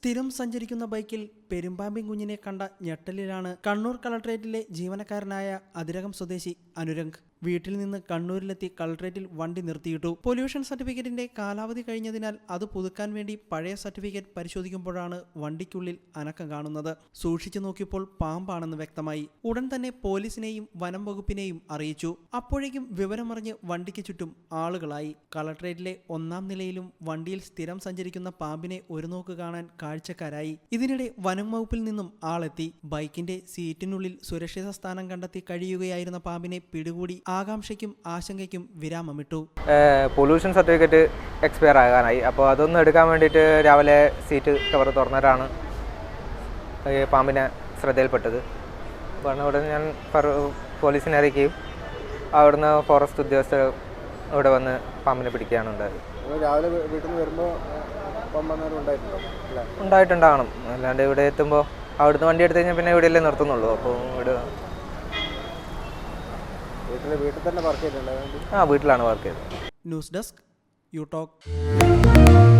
സ്ഥിരം സഞ്ചരിക്കുന്ന ബൈക്കിൽ പെരുമ്പാമ്പിൻ കുഞ്ഞിനെ കണ്ട ഞെട്ടലിലാണ് കണ്ണൂർ കളക്ട്രേറ്റിലെ ജീവനക്കാരനായ അതിരകം സ്വദേശി അനുരംഗ്. വീട്ടിൽ നിന്ന് കണ്ണൂരിലെത്തി കളക്ട്രേറ്റിൽ വണ്ടി നിർത്തിയിട്ടു. പൊല്യൂഷൻ സർട്ടിഫിക്കറ്റിന്റെ കാലാവധി കഴിഞ്ഞതിനാൽ അത് പുതുക്കാൻ വേണ്ടി പഴയ സർട്ടിഫിക്കറ്റ് പരിശോധിക്കുമ്പോഴാണ് വണ്ടിക്കുള്ളിൽ അനക്കം കാണുന്നത്. സൂക്ഷിച്ചു നോക്കിയപ്പോൾ പാമ്പാണെന്ന് വ്യക്തമായി. ഉടൻ തന്നെ പോലീസിനെയും വനം വകുപ്പിനെയും അറിയിച്ചു. അപ്പോഴേക്കും വിവരമറിഞ്ഞ് വണ്ടിക്ക് ചുറ്റും ആളുകളായി. കളക്ട്രേറ്റിലെ ഒന്നാം നിലയിലും വണ്ടിയിൽ സ്ഥിരം സഞ്ചരിക്കുന്ന പാമ്പിനെ ഒരു നോക്ക് കാണാൻ കാഴ്ചക്കാരായി. ഇതിനിടെ വനം വകുപ്പിൽ നിന്നും ആളെത്തി. ബൈക്കിന്റെ സീറ്റിനുള്ളിൽ സുരക്ഷിത സ്ഥാനം കണ്ടെത്തി കഴിയുകയായിരുന്ന പാമ്പിനെ പിടികൂടി ആകാംക്ഷയ്ക്കും ആശങ്കയ്ക്കും വിരാമമിട്ടു. പൊല്യൂഷൻ സർട്ടിഫിക്കറ്റ് എക്സ്പയർ ആകാനായി. അപ്പോൾ അതൊന്ന് എടുക്കാൻ വേണ്ടിയിട്ട് രാവിലെ സീറ്റ് കവർ തുറന്നിട്ടാണ് പാമ്പിനെ ശ്രദ്ധയിൽപ്പെട്ടത്. അപ്പോൾ ഉടനെ ഞാൻ പോലീസിനെ അറിയിക്കുകയും അവിടുന്ന് ഫോറസ്റ്റ് ഉദ്യോഗസ്ഥർ ഇവിടെ വന്ന് പാമ്പിനെ പിടിക്കുകയാണ് ഉണ്ടായത്. രാവിലെ വീട്ടിൽ നിന്ന് വരുമ്പോൾ ഉണ്ടായിട്ടുണ്ടാകണം. അല്ലാണ്ട് ഇവിടെ എത്തുമ്പോൾ അവിടുന്ന് വണ്ടി എടുത്തു കഴിഞ്ഞാൽ പിന്നെ ഇവിടെയല്ലേ നിർത്തുന്നുള്ളൂ. അപ്പോൾ ഇവിടെ വീട്ടിൽ വീട്ടിൽ തന്നെ വർക്ക് ചെയ്തിട്ടുണ്ട്? ആ വീട്ടിലാണ് വർക്ക് ചെയ്തത്. News desk you talk